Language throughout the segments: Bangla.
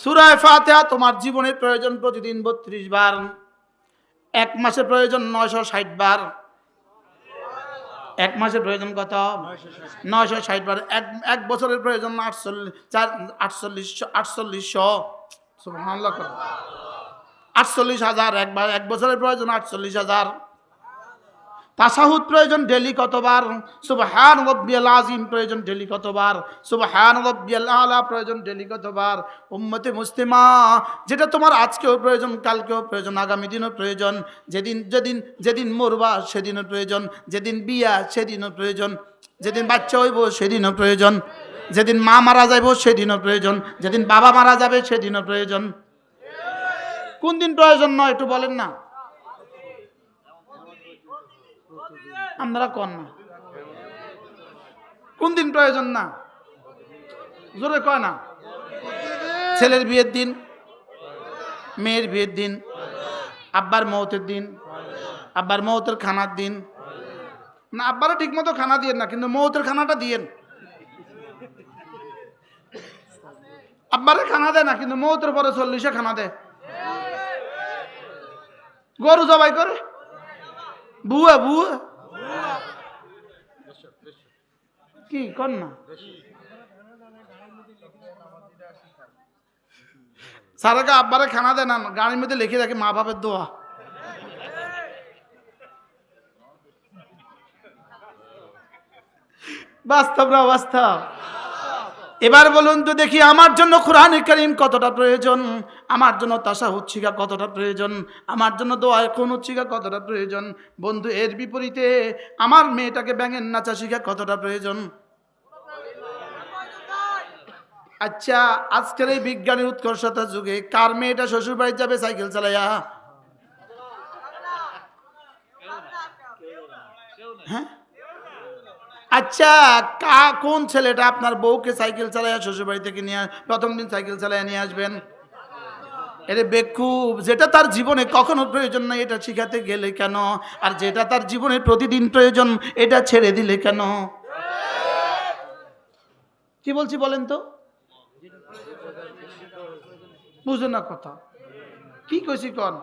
সুরায় ফাতেহা তোমার জীবনের প্রয়োজন প্রতিদিন বত্রিশ বার, এক মাসের প্রয়োজন নয়শো ষাট বার। এক মাসের প্রয়োজন কত? নয়শো ষাট বার। এক এক বছরের প্রয়োজন আটচল্লিশ, চার, আটচল্লিশশো আটচল্লিশশো। আটচল্লিশ হাজার একবার এক বছরের প্রয়োজন আটচল্লিশ হাজার। তাসাহুদ প্রয়োজন, ডেলি কতবার? সুবহান রব্বিয়াল আজিম প্রয়োজন, ডেলি কতবার? সুবহান রব্বিয়াল আলা প্রয়োজন, ডেলি কতবার? উম্মতে মুস্তিমা যেটা তোমার আজকেও প্রয়োজন, কালকেও প্রয়োজন, আগামী দিনও প্রয়োজন। যেদিন যেদিন যেদিন মরবা, সেদিনও প্রয়োজন। যেদিন বিয়া, সেদিনও প্রয়োজন। যেদিন বাচ্চা হইব, সেদিনও প্রয়োজন। যেদিন মা মারা যাইব, সেদিনও প্রয়োজন। যেদিন বাবা মারা যাবে, সেদিনও প্রয়োজন। কোন দিন প্রয়োজন নয়, একটু বলেন না। আপনারা কন না? কোন দিন প্রয়োজন না? জোরে কয় না? ছেলের বিয়ের দিন, মেয়ের বিয়ের দিন, আব্বার মৌতের দিন, আব্বার মৌতের খানার দিন। না, আব্বারা ঠিক মতো খানা দিয়েন না, কিন্তু মৌতের খানাটা দিয়েন। আব্বারে খানা দেয় না, কিন্তু মৌতের পরে চল্লিশে খানা দেয়। গরু জবাই করে? বুয়া বুয়া। কি? কর না। সারাকে আব্বারে খানা দেয় না, গাড়ির মধ্যে লিখে রাখে মা বাপের দোয়া। বাস্তব না বাস্তব এবার বলুন তো দেখি, আমার জন্য কোরআন করিম কতটা প্রয়োজন? আমার জন্য তাসা হচ্ছিকা কতটা প্রয়োজন? আমার জন্য দোয়া এখন হচ্ছিকা কতটা প্রয়োজন? বন্ধু, এর বিপরীতে আমার মেয়েটাকে ব্যাঙের নাচা শিখা কতটা প্রয়োজন? আচ্ছা আজকের এই বিজ্ঞানের উৎকর্ষতার যুগে কার মেয়েটা শ্বশুর বাড়ি যাবে সাইকেল চালাইয়া? হ্যাঁ? আচ্ছা কা, কোন ছেলেটা আপনার বউকে সাইকেল চালাইয়া শ্বশুর বাড়ি থেকে নিয়ে প্রথম দিন সাইকেল চালাইয়া নিয়ে আসবেন? এরে বেকুব। যেটা তার জীবনে কখনো প্রয়োজন নাই, এটা শিখাতে গেলে কেন? আর যেটা তার জীবনে প্রতিদিন প্রয়োজন, এটা ছেড়ে দিলে কেন? কি বলছি বলেন তো? বুঝো না কথা। কি কইছি কন?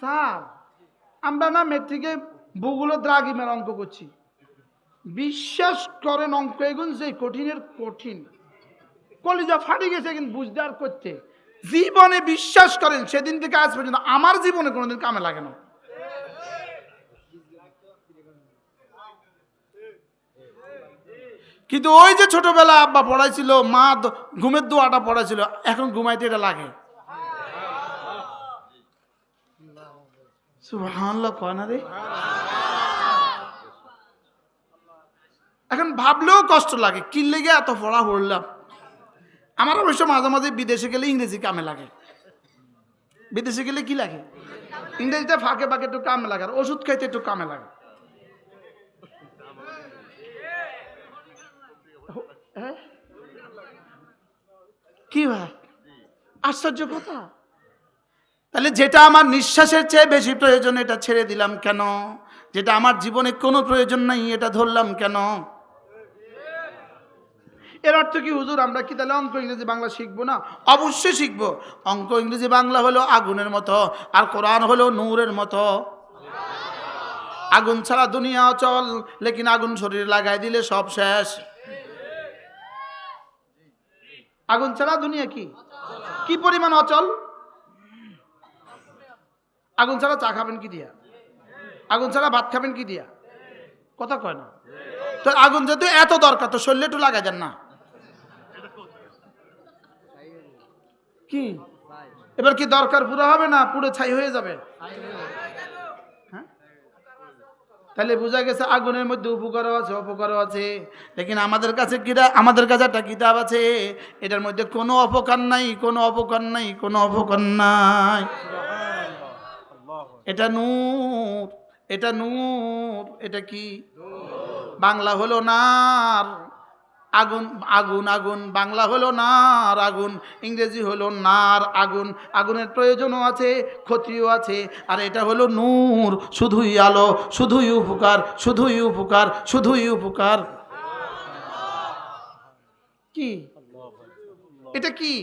স্যার, আমরা না মেট্রিকে ভূগোল দ্রাগিমের অঙ্ক করছি। বিশ্বাস করেন, অঙ্ক এগুন যে কঠিনের, কঠিন। কলিজা ফাটি গেছে কিন্তু বুঝতে আর করতে। জীবনে বিশ্বাস করেন, সেদিন থেকে আজ পর্যন্ত আমার জীবনে কোনোদিন কামে লাগে না। কিন্তু ওই যে ছোটবেলা আব্বা পড়াইছিল, মা ঘুমের দোয়াটা পড়াইছিল, এখন ঘুমাইতে এটা লাগে। এখন ভাবলেও কষ্ট লাগে, কি লেগে এত পড়া পড়লাম? আমার অবশ্য মাঝে মাঝে বিদেশে গেলে ইংরেজি কামে লাগে। বিদেশে গেলে কি লাগে? ইংরেজিটা ফাঁকে ফাঁকে একটু কামে লাগে, আর ওষুধ খাইতে একটু কামে লাগে। হ্যাঁ? কি ভাই? আশ্চর্য কথা। তাহলে যেটা আমার নিঃশ্বাসের চেয়ে বেশি প্রয়োজন এটা ছেড়ে দিলাম কেন? যেটা আমার জীবনে কোনো প্রয়োজন নাই এটা ধরলাম কেন? এর অর্থ কি হুজুর আমরা কি তাহলে অঙ্ক ইংরেজি বাংলা শিখব না? অবশ্যই শিখব। অঙ্ক ইংরেজি বাংলা হলো আগুনের মতো আর কোরআন হলো নূরের মতো। আগুন ছাড়া দুনিয়া অচল লেকিন আগুন শরীরে লাগাই দিলে সব শেষ। আগুন ছাড়া দুনিয়া কি? কি পরিমাণ অচল? আগুন ছাড়া চা খাবেন কি দিয়া? আগুন ছাড়া ভাত খাবেন কি দিয়া? কথা কয় না? তো আগুন যদি এত দরকার, তো শরীরে একটু লাগা যান না। কি? এবার কি দরকার পুরো হবে না? পুরো ছাই হয়ে যাবে? তাহলে বোঝা গেছে আগুনের মধ্যে উপকারও আছে, অপকারও আছে। লেকিন আমাদের কাছে কিরা আমাদের কাছে একটা কিতাব আছে, এটার মধ্যে কোনো অপকার নাই, কোনো অপকার নাই, কোনো অপকার নাই। এটা নূর এটা নূর, এটা কি? বাংলা হলো নার। আগুন আগুন আগুন, বাংলা হলো নার আগুন, ইংরেজি হলো নার আগুন, আগুনের প্রয়োজনও আছে, ক্ষতিও আছে, আর এটা হলো নূর, শুধুই আলো, শুধুই উপকার শুধুই উপকার শুধুই উপকার। কি? এটা কি?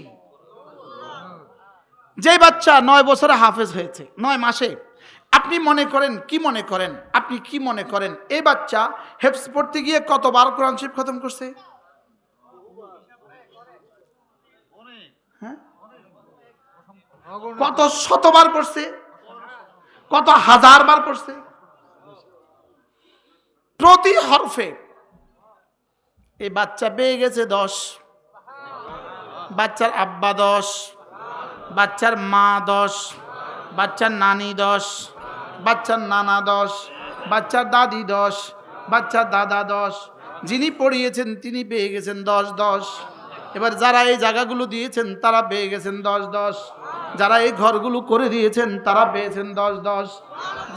যে বাচ্চা নয় বছরে হাফেজ হয়েছে, নয় মাসে, আপনি মনে করেন, কি মনে করেন? আপনি কি মনে করেন? এই বাচ্চা হেফস পড়তে গিয়ে কতবার কোরআন শরীফ খতম করছে? কত শতবার পড়ছে, কত হাজার বার পড়ছে। প্রতি হরফে এই বাচ্চা পেয়ে গেছে দশ, বাচ্চার আব্বা দশ, বাচ্চার মা দশ, বাচ্চার নানি দশ, বাচ্চার নানা দশ, বাচ্চার দাদি দশ, বাচ্চার দাদা দশ, যিনি পড়িয়েছেন তিনি পেয়ে গেছেন দশ দশ। এবার যারা এই জায়গাগুলো দিয়েছেন তারা পেয়ে গেছেন দশ দশ। যারা এই ঘরগুলো করে দিয়েছেন, তারা পেয়েছেন দশ দশ।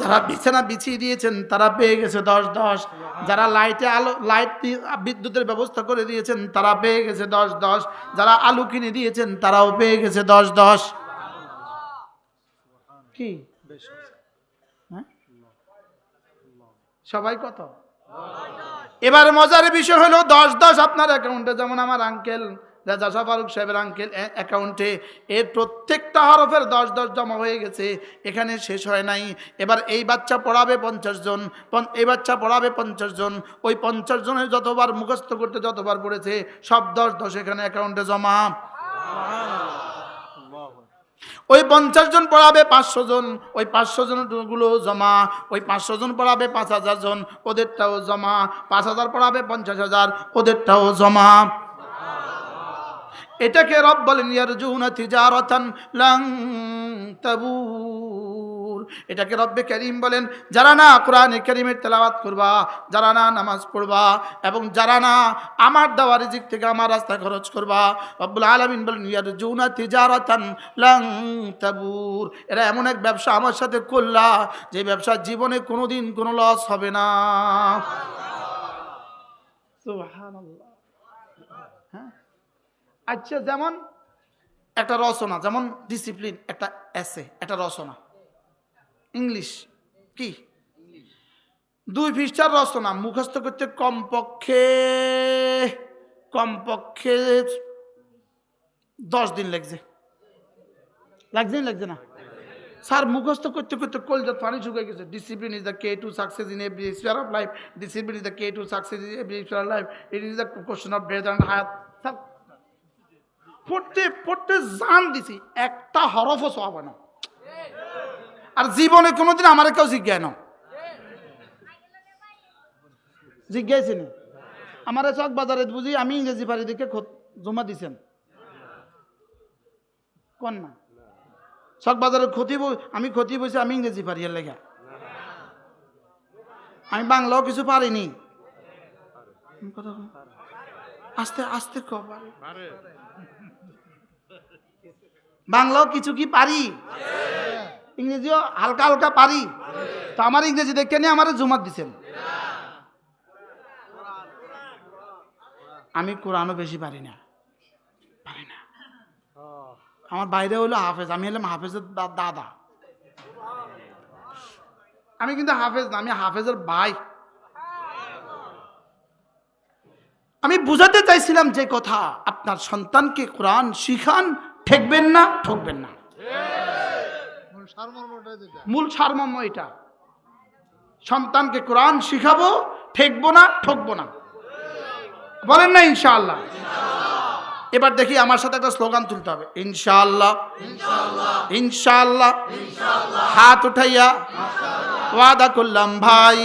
যারা বিছানা বিছিয়ে দিয়েছেন, তারা পেয়ে গেছে দশ দশ। যারা লাইটে আলো লাইট দিয়ে বিদ্যুতের ব্যবস্থা করে দিয়েছেন, তারা পেয়ে গেছে দশ দশ। যারা আলু কিনে দিয়েছেন, তারাও পেয়ে গেছে দশ দশ। কি? হ্যাঁ? সবাই কত? এবার মজার বিষয় হলো দশ দশ আপনার অ্যাকাউন্টে যেমন আমার আঙ্কেল রাজা ফারুক সাহেবের আঙ্কেল অ্যাকাউন্টে এর প্রত্যেকটা হরফের দশ দশ জমা হয়ে গেছে, এখানে শেষ হয় নাই। এবার এই বাচ্চা পড়াবে পঞ্চাশ জন এই বাচ্চা পড়াবে পঞ্চাশ জন, ওই পঞ্চাশ জনের যতবার মুখস্থ করতে যতবার পড়েছে, সব দশ দশ এখানে অ্যাকাউন্টে জমা। ওই পঞ্চাশ জন পড়াবে পাঁচশো জন, ওই পাঁচশো জনগুলো জমা, ওই পাঁচশো জন পড়াবে পাঁচ হাজার জন, ওদেরটাও জমা, পাঁচ হাজার পড়াবে পঞ্চাশ হাজার, ওদেরটাও জমা। এটাকে রব বলেন ইয়ারজুনা তিজারাতান লাং তাবুর। এটাকে রব্বে করিম বলেন যারা না কোরআনে করিমের তেলাওয়াত করবা যারা না নামাজ পড়বা এবং যারা না আমার দেওয়া রিজিক থেকে আমার রাস্তা খরচ করবা রব্বুল আলামিন বলেন ইয়ারজুনা তিজারাতান লাং তাবুর। এরা এমন এক ব্যবসা আমার সাথে করলা যে ব্যবসা জীবনে কোনোদিন কোনো লস হবে না। সুবহানাল্লাহ। হ্যাঁ? আচ্ছা যেমন একটা রচনা, যেমন ডিসিপ্লিন একটা এসে একটা রচনা। ইংলিশ কি? দুই পৃষ্ঠার রচনা, মুখস্থ করতে কমপক্ষে কমপক্ষে দশ দিন লাগছে। লাগছে লাগছে না? স্যার, মুখস্থ করতে করতে কলজাত পানি শুকিয়ে গেছে। Discipline is the key to success in every sphere of life discipline is the key to success in every of life it is the question of breath and Hayat sir পড়তে পড়তে জান দিছি। একটা হরফও সব না। আর জীবনে কোনোদিন আমার কেউ জিজ্ঞায় না। জিজ্ঞাসি না? আমার চক বাজারে বুঝি আমি ইংরেজি পারি দেখে জমা দিছেন। কোন না? চক বাজারে ক্ষতি আমি ক্ষতি বলছি আমি ইংরেজি পারি এর লেখা আমি বাংলাও কিছু পারিনি। আস্তে আস্তে ক পারি বাংলাও কিছু কি পারি? ইংরেজিও হালকা হালকা পারি? তো আমার ইংরেজি দেখে নিয়ে আমার জুমাত দিছেন। আমি কোরআনও বেশি পারি না। পারি না। আমার বাইরে হলো হাফেজ, আমি হলাম হাফেজের দাদা। আমি কিন্তু হাফেজ না, আমি হাফেজের ভাই। আমি বুঝাতে চাইছিলাম যে কথা, আপনার সন্তানকে কোরআন শিখান ঠেকবেন না ঠকবেন না। মূল সারমর্ম এটা। সন্তানকে কোরআন শিখাবো ঠেকবো না ঠকবো না। বলেন না ইনশাআল্লাহ। এবার দেখি আমার সাথে একটা স্লোগান তুলতে হবে। ইনশাআল্লাহ। ইনশাআল্লাহ। হাত উঠাইয়া ওয়াদা করলাম ভাই।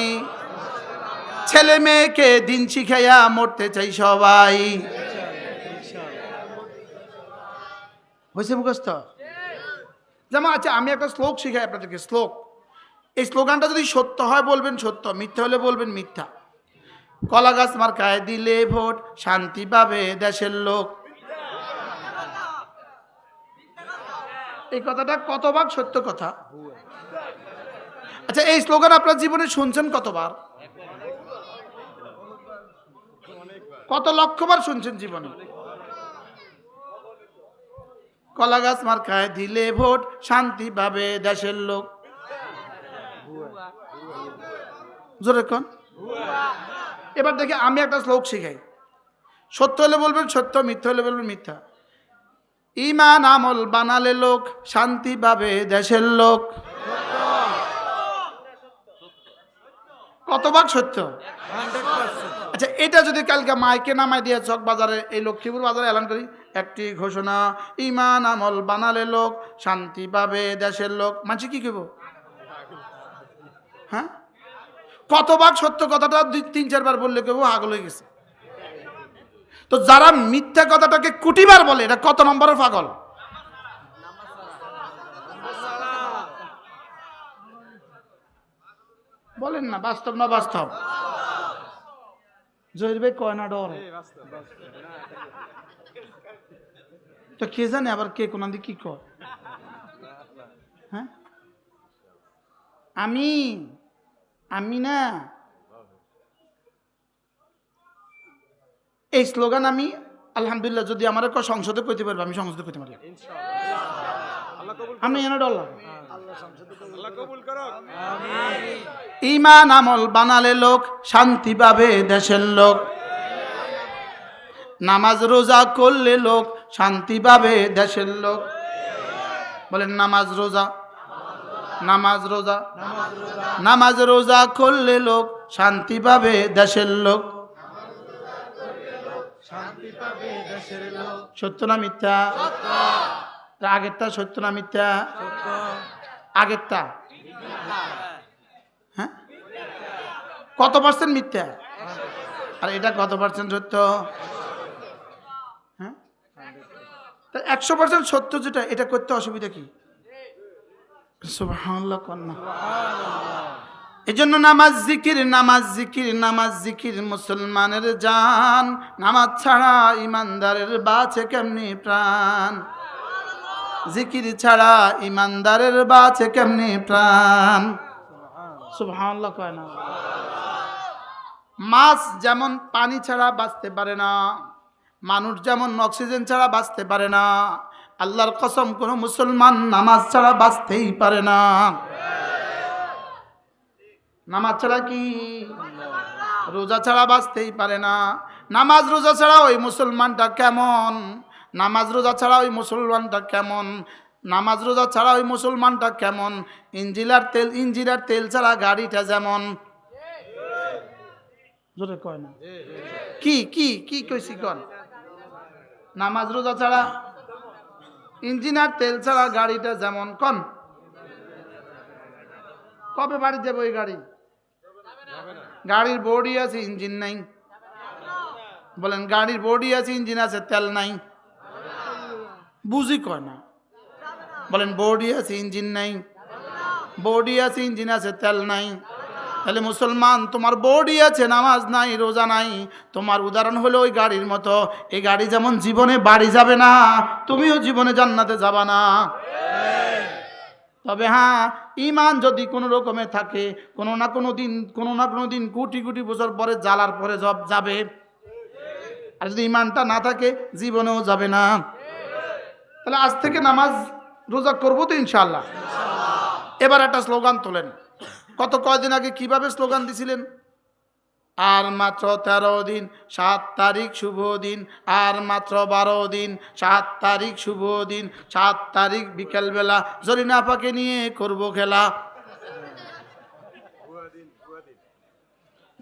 ছেলে মেয়েকে দিন শিখাইয়া মরতে চাই সবাই। হয়েছে মুখস্থ? যেমন আচ্ছা আমি একটা শ্লোক শিখাই আপনাদেরকে শ্লোক। এই স্লোগানটা যদি সত্য হয়, বলবেন সত্য, মিথ্যা হলে বলবেন মিথ্যা। কলা গাছ মার্কায় দিলে ভোট, শান্তি পাবে দেশের লোক। এই কথাটা কত ভাগ সত্য কথা? আচ্ছা এই স্লোগান আপনার জীবনে শুনছেন কতবার? কত লক্ষবার শুনছেন জীবনে? কলা গাছ মার্কায় দিলে ভোট শান্তি পাবে দেশের লোক। জোরে কন? এবার দেখি আমি একটা শ্লোক শিখাই। সত্য হলে বলবেন সত্য মিথ্যা হলে বলবেন মিথ্যা। ইমান আমল বানালে লোক শান্তি পাবে দেশের লোক। কত ভাগ সত্য আচ্ছা এটা যদি কালকে মাইকে নামাই দিয়ে চক বাজারে এই লক্ষ্মীপুর বাজারে এলান করি একটি ঘোষণা, ইমান আমল বানালে লোক, শান্তি পাবে দেশের লোক। মানছি কি কেব হ্যাঁ? কত ভাগ সত্য কথাটা দুই, তিন চারবার বললে কেউ আগল হয়ে গেছে। তো যারা মিথ্যা কথাটাকে কুটিবার বলে, এটা কত নম্বরের পাগল? বলেন না, বাস্তব না বাস্তব? জহির ভাই কয় না ডর? তো কে জানে আবার কে কোন দিকে কি কয়? হ্যাঁ? আমি আমি না এই স্লোগান আমি আলহামদুলিল্লাহ যদি আমার কেউ সংসদে কইতে পারবে আমি সংসদে কইতে পারি। আমি এনে ডর লাগে ইমান আমল বানালে লোক শান্তি পাবে দেশের লোক। নামাজ রোজা করলে লোক শান্তি পাবে দেশের লোক। বলেন, নামাজ রোজা। নামাজ রোজা। নামাজ রোজা করলে লোক শান্তি পাবে দেশের লোক। সত্য না মিথ্যা? আগেরটা সত্য না মিথ্যা? আগেরটা। হ্যাঁ? কত পার্সেন্ট মিথ্যা? আর এটা কত পার্সেন্ট সত্য? একশো পার্সেন্ট সত্য যেটা, এটা করতে অসুবিধা কি? এই জন্য নামাজ জিকির নামাজ জিকির নামাজ জিকির, মুসলমানের জান। নামাজ ছাড়া ইমানদারের বাঁচে কেমনি প্রাণ? জিকির ছাড়া ইমানদারের বাঁচে কেমনি প্রাণ? সুবহানাল্লাহ কয় মাছ যেমন পানি ছাড়া বাঁচতে পারে না মানুষ যেমন অক্সিজেন ছাড়া বাঁচতে পারে না আল্লাহর কসম কোনো মুসলমান নামাজ ছাড়া বাঁচতেই পারে না। নামাজ ছাড়া কি? রোজা ছাড়া বাঁচতেই পারে না। নামাজ রোজা ছাড়া ওই মুসলমানটা কেমন? নামাজ রোজা ছাড়া ওই মুসলমানটা কেমন? নামাজ রোজা ছাড়া ওই মুসলমানটা কেমন? ইঞ্জিলার তেল ইঞ্জিলার তেল ছাড়া গাড়িটা যেমন। জোরে কয় না। কি কি কি কইছি কন? নামাজ রোজা ছাড়া, ইঞ্জিনার তেল ছাড়া গাড়িটা যেমন কন কবে বাড়ি যাব ওই গাড়ি? গাড়ির বডি আছে, ইঞ্জিন নাই। বলেন, গাড়ির বডি আছে, ইঞ্জিন আছে, তেল নাই। বুঝি কয় না? বলেন, বডি আছে, ইঞ্জিন নাই। বডি আছে, ইঞ্জিন আছে, তেল নাই। তাহলে মুসলমান, তোমার বডি আছে, নামাজ নাই, রোজা নাই। তোমার উদাহরণ হলো ওই গাড়ির মতো। এই গাড়ি যেমন জীবনে বাড়ি যাবে না, তুমিও জীবনে জান্নাতে যাবা না। তবে হ্যাঁ ইমান যদি কোনো রকমে থাকে, কোনো না কোনো দিন, কোনো না কোনো দিন কোটি কোটি বছর পরে জ্বালার পরে জব যাবে। আর যদি ইমানটা না থাকে, জীবনেও যাবে না। তাহলে আজ থেকে নামাজ রোজা করব তো ইনশাল্লাহ এবার একটা স্লোগান তোলেন। কত কয়দিন আগে কীভাবে স্লোগান দিছিলেন? আর মাত্র তেরো দিন, সাত তারিখ শুভ দিন। আর মাত্র বারো দিন, সাত তারিখ শুভ দিন। সাত তারিখ বিকেলবেলা জরিনা পাকে নিয়ে করব খেলা।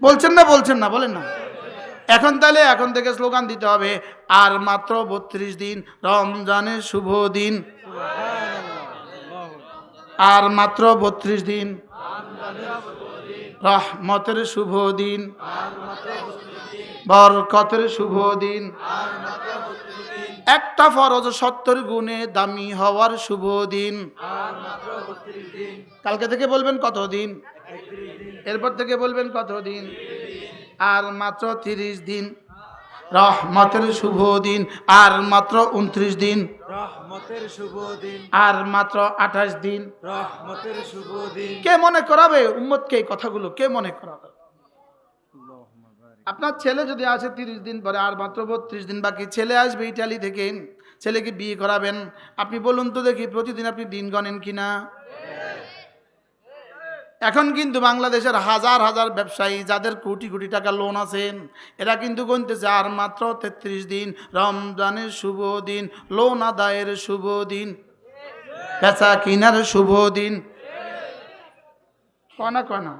বলছেন না বলছেন না, বলেন না। এখন তাহলে এখন থেকে স্লোগান দিতে হবে। আর মাত্র বত্রিশ দিন, রমজানের শুভ দিন। আর মাত্র বত্রিশ দিন। রহমতের শুভ দিন। বরকতের শুভ দিন। একটা ফরজ সত্তর গুণে দামি হওয়ার শুভ দিন। কালকে থেকে বলবেন কত দিন? এরপর থেকে বলবেন কত দিন? আর মাত্র তিরিশ দিন। রহমতের শুভ দিন। আর মাত্র উনত্রিশ দিন। রহমতের শুভ দিন। আর মাত্র আঠাশ দিন। রহমতের শুভ দিন। কে মনে করাবে উম্মতকে এই কথাগুলো? কে মনে করাবে? আপনার ছেলে যদি আসে তিরিশ দিন পরে আর মাত্র বত্রিশ দিন বাকি ছেলে আসবে ইটালি থেকে ছেলেকে বিয়ে করাবেন। আপনি বলুন তো দেখি প্রতিদিন আপনি দিন গণেন কিনা? এখন কিন্তু বাংলাদেশের হাজার হাজার ব্যবসায়ী যাদের কোটি কোটি টাকা লোন আছেন এরা কিন্তু গুনতেছে আর মাত্র তেত্রিশ দিন, রমজানের শুভ দিন লোন আদায়ের শুভ দিন, বেচা কিনার শুভ দিন। কনা কনা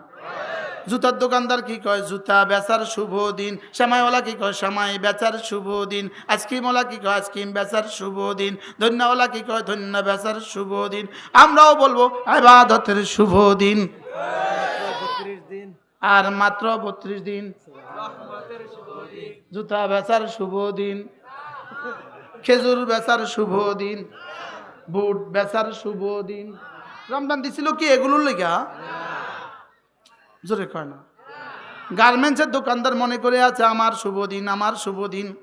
জুতার দোকানদার কি কয়? জুতা বেচার শুভ দিন, শ্যামাইওয়ালা কি কয়? শ্যামাই বেচার শুভ দিন, আইসক্রিমওয়ালা কি কয়? আইসক্রিম বেচার শুভ দিন, ধন্যওয়ালা কি কয়? ধন্য বেচার শুভ দিন। আমরাও বলব, আবাদতের শুভ দিন। আর মাত্র বত্রিশ দিন। জুতা বেচার শুভ দিন। খেজুর বেচার শুভ দিন। বুট বেচার শুভ দিন। রমজান দিছিল কি এগুলোর লেগা? জোরে কয় না। গার্মেন্টসের দোকানদার মনে করে আছে, আমার শুভ দিন, আমার শুভ দিন।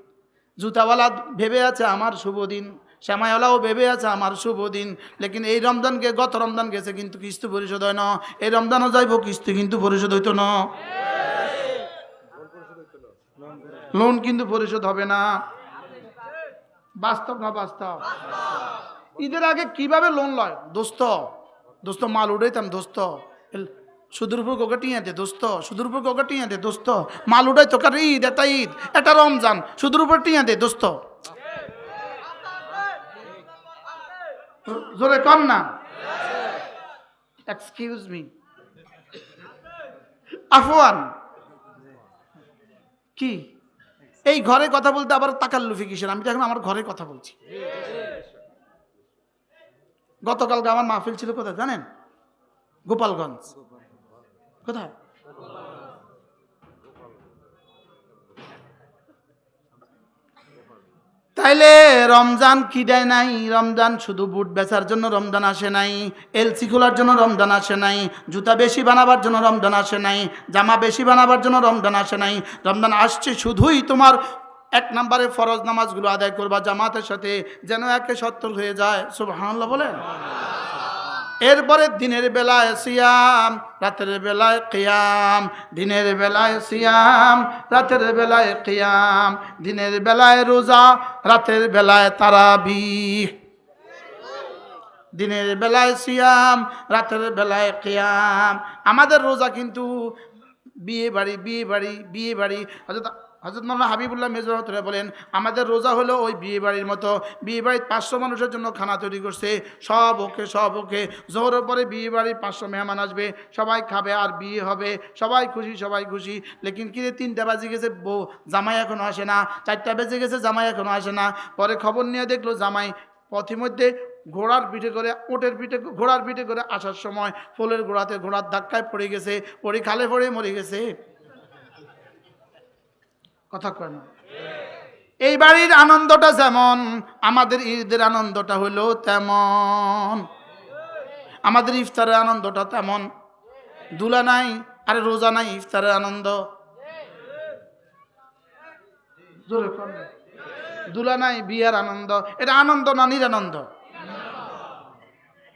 জুতাওয়ালা ভেবে আছে, আমার শুভ দিন। শ্যামাইওয়ালাও ভেবে আছে আমার শুভ দিন। লেকিন এই রমজানকে, গত রমজান গেছে কিন্তু কিস্তি পরিশোধ হয় না। এই রমজানও যাইব, কিস্তি কিন্তু পরিশোধ হইতো না। লোন কিন্তু পরিশোধ হবে না। বাস্তব না বাস্তব? ঈদের আগে কীভাবে লোন লয়? দোস্ত দোস্ত, মাল উঠাইতাম, দোস্ত। এল- সুদূর উপর কোকা টিয়া দে, দোস্ত। সুদূর উপর কোকা টিয়া দে, দোস্ত। মাল উড়াই তো কার? ঈদ, এটা ঈদ। এটা রমজান। সুদূর উপর টিয়া দে, দোস্ত। জোরে কম না। এক্সকিউজ মি আফওয়ান। কি? এই ঘরে কথা বলতে আবার তাকাল্লুফি কিসের? আমি তো এখন আমার ঘরে কথা বলছি। গতকালকে আমার মাহফিল ছিল কোথায় জানেন? গোপালগঞ্জ। কোথায়? তাইলে রমজান কি দেয় নাই? রমজান শুধু বুট বেচার জন্য রমজান আসে নাই, এলসি খোলার জন্য রমজান আসে নাই, জুতা বেশি বানাবার জন্য রমজান আসে নাই, জামা বেশি বানাবার জন্য রমজান আসে নাই। রমজান আসছে শুধুই তোমার এক নম্বরে ফরজ নামাজগুলো আদায় করবা, জামাতের সাথে যেন একে সত্তর হয়ে যায়। সব সুবহানাল্লাহ বলেন। এরপরে দিনের বেলায় সিয়াম, রাতের বেলায় কিয়াম। দিনের বেলায় সিয়াম, রাতের বেলায় কিয়াম। দিনের বেলায় রোজা, রাতের বেলায় তারাবিহ। দিনের বেলায় সিয়াম, রাতের বেলায় কিয়াম। আমাদের রোজা কিন্তু বিয়ে বাড়ি বিয়ে বাড়ি বিয়ে বাড়ি। হজরত হজরত মাল্লা হাবিবুল্লাহ মেজর বলেন, আমাদের রোজা হলো ওই বিয়ে বাড়ির মতো। বিয়ে বাড়ির পাঁচশো মানুষের জন্য খানা তৈরি করছে। সব ওকে সব ওকে। জোহরের পরে বিয়ে বাড়ির পাঁচশো মেহমান আসবে। সবাই খাবে আর বিয়ে হবে। সবাই খুশি সবাই খুশি। লেকিন কিরে তিনটা বাজে গেছে? বউ, জামাই এখনও আসে না। চারটা বেজে গেছে, জামাই এখনও আসে না। পরে খবর নিয়ে দেখল জামাই পথিমধ্যে ঘোড়ার পিঠে করে, ওটের পিঠে, ঘোড়ার পিঠে করে আসার সময় ফুলের ঘোড়াতে ঘোড়ার ধাক্কায় পড়ে গেছে। পড়ে খালে পড়ে মরে গেছে। কথা কয় না। এই বাড়ির আনন্দটা যেমন, আমাদের ঈদের আনন্দটা হলো তেমন। আমাদের ইফতারের আনন্দটা তেমন। দুলা নাই, আরে রোজা নাই, ইফতারের আনন্দ। দুলা নাই, বিয়ার আনন্দ। এটা আনন্দ না নিরানন্দ?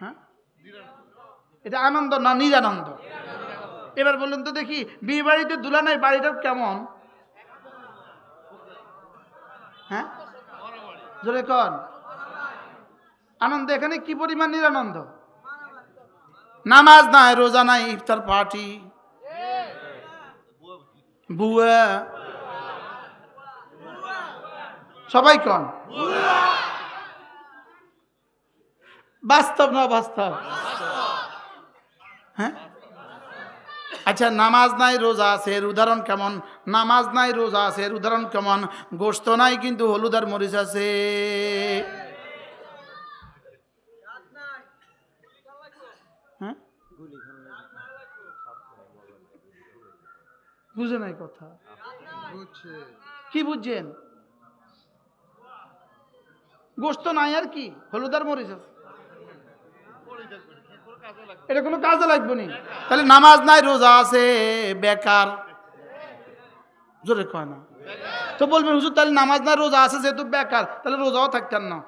হ্যাঁ? এটা আনন্দ না নিরানন্দ? এবার বলুন তো দেখি, বিয়ে বাড়িতে দুলা নাই, বাড়িটা কেমন? হ্যাঁ? জোরে কন। আনন্দ, এখানে কি পরিমাণ নিরানন্দ? নামাজ নাই, রোজা নাই, ইফতার পার্টি। বুয়া। সবাই কন। বাস্তব না বাস্তব হ্যাঁ আচ্ছা নামাজ নাই, রোজা আছে, এর উদাহরণ কেমন? নামাজ নাই, রোজা আছে, এর উদাহরণ কেমন? গোস্ত নাই, কিন্তু হলুদ আর মরিচ আছে। হ্যাঁ? বুঝে নাই কথা। কি বুঝছেন? গোস্ত নাই আর কি? হলুদ আর মরিচ আছে। এটা কোনো কাজে লাগবে নি। তাহলে নামাজ নাই, রোজা আছে, বেকার। জোরে কয় না। তো বলবেন, হুজুর, তাহলে নামাজ নাই, রোজা আছে, যেহেতু বেকার, তাহলে রোজাও থাকতেন না।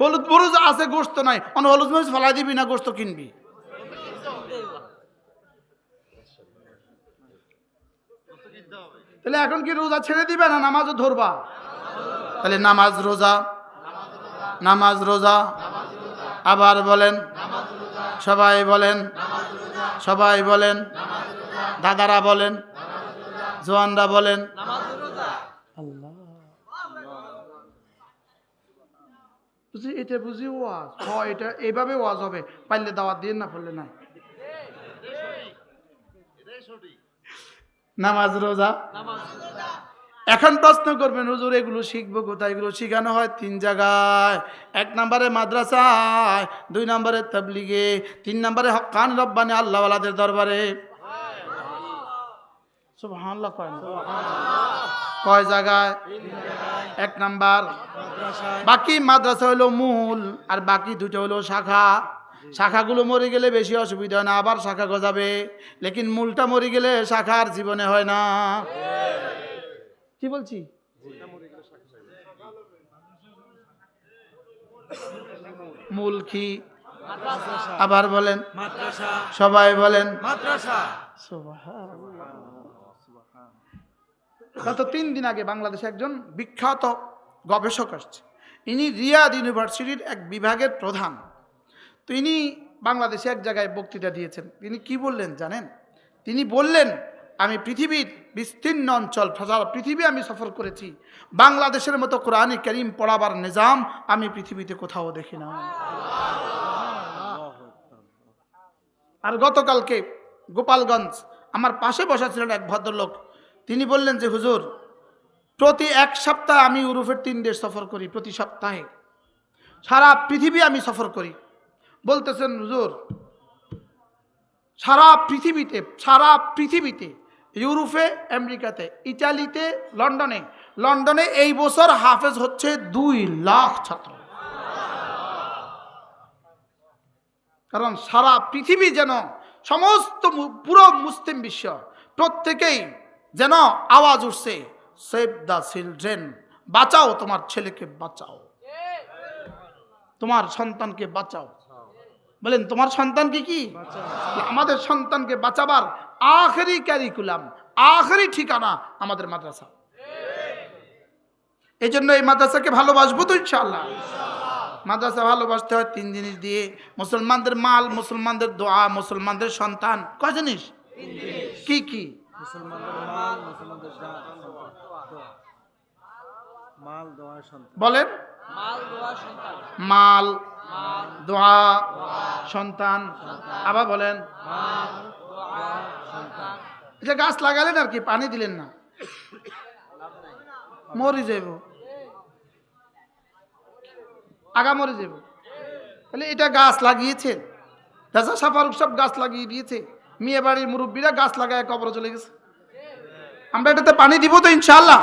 হলুদ মরিচ আছে গোস্ত নাই। অন হলুদ ফলাই দিবি না গোস্ত কিনবি? তাহলে এখন কি রোজা ছেড়ে দিবে না নামাজও ধরবা? তাহলে নামাজ রোজা নামাজ রোজা, আবার বলেন সবাই বলেন। সবাই বলেন। দাদারা বলেন। জোয়ানরা বলেন। আল্লাহ। বুঝি এটা বুঝি ওয়াজ? হ এটা এইভাবে ওয়াজ হবে। পারলে দাওয়াত দিয়ে না পড়লে নাই। নামাজ রোজা। এখন প্রশ্ন করবেন, হুজুর, এগুলো শিখব কোথায়? এগুলো শেখানো হয় তিন জায়গায়। এক নম্বরে মাদ্রাসায়, দুই নম্বরে তবলিগে, তিন নম্বরে হকান রব্বানি আল্লাহওয়ালাদের দরবারে। কয় কয় জায়গায়? এক নাম্বার। বাকি মাদ্রাসা হলো মূল, আর বাকি দুটো হলো শাখা। শাখাগুলো মরে গেলে বেশি অসুবিধা হয় না, আবার শাখা গজাবে। লেকিন মূলটা মরে গেলে শাখা আর জীবনে হয় না। কি বলছি? মূল কি আবার বলেন। সবাই বলেন। গত তিন দিন আগে বাংলাদেশে একজন বিখ্যাত গবেষক আসছে। ইনি রিয়াদ ইউনিভার্সিটির এক বিভাগের প্রধান। তো ইনি বাংলাদেশে এক জায়গায় বক্তৃতা দিয়েছেন। তিনি কি বললেন জানেন? তিনি বললেন আমি পৃথিবীর বিস্তীর্ণ অঞ্চল সারা পৃথিবী আমি সফর করেছি। বাংলাদেশের মতো কোরআনে করিম পড়াবার নিজাম আমি পৃথিবীতে কোথাও দেখি না। আর গতকালকে গোপালগঞ্জ, আমার পাশে বসা ছিলেন এক ভদ্রলোক। তিনি বললেন যে, হুজুর, প্রতি এক সপ্তাহে আমি ইউরোপের তিন দেশ সফর করি, প্রতি সপ্তাহে। সারা পৃথিবী আমি সফর করি। বলতেছেন, হুজুর, সারা পৃথিবীতে সারা পৃথিবীতে ইউরোপে আমেরিকাতে ইটালিতে লন্ডনে। লন্ডনে এই বছর হাফেজ হচ্ছে দুই লাখ ছাত্র। কারণ সারা পৃথিবী যেন সমস্ত পুরো মুসলিম বিশ্ব প্রত্যেকেই যেন আওয়াজ উঠছে সেভ দ্য চিলড্রেন বাঁচাও তোমার ছেলেকে বাঁচাও। তোমার সন্তানকে বাঁচাও। বলেন তোমার সন্তানকে কি? আমাদের সন্তানকে বাঁচাবার আখেরি ক্যারিকুলাম আখেরি ঠিকানা আমাদের মাদ্রাসা। এই জন্য এই মাদ্রাসাকে ভালোবাসবো তো ইনশাআল্লাহ। মাদ্রাসা ভালোবাসতে হয় তিন জিনিস দিয়ে, মুসলমানদের মাল, মুসলমানদের দোয়া, মুসলমানদের সন্তান। কয় জিনিস? কি কি? বলেন। মাল, দোয়া, সন্তান। আবার বলেন। এটা গাছ লাগালেন আর কি, পানি দিলেন না। মরি যাব। আগা মরে যাব। তাহলে এটা গাছ লাগিয়েছেন রাজা সাফারুক সব গাছ লাগিয়ে দিয়েছে। মেয়ে বাড়ির মুরব্বীরা গাছ লাগায় কবর চলে গেছে। আমরা এটাতে পানি দিব তো ইনশাল্লাহ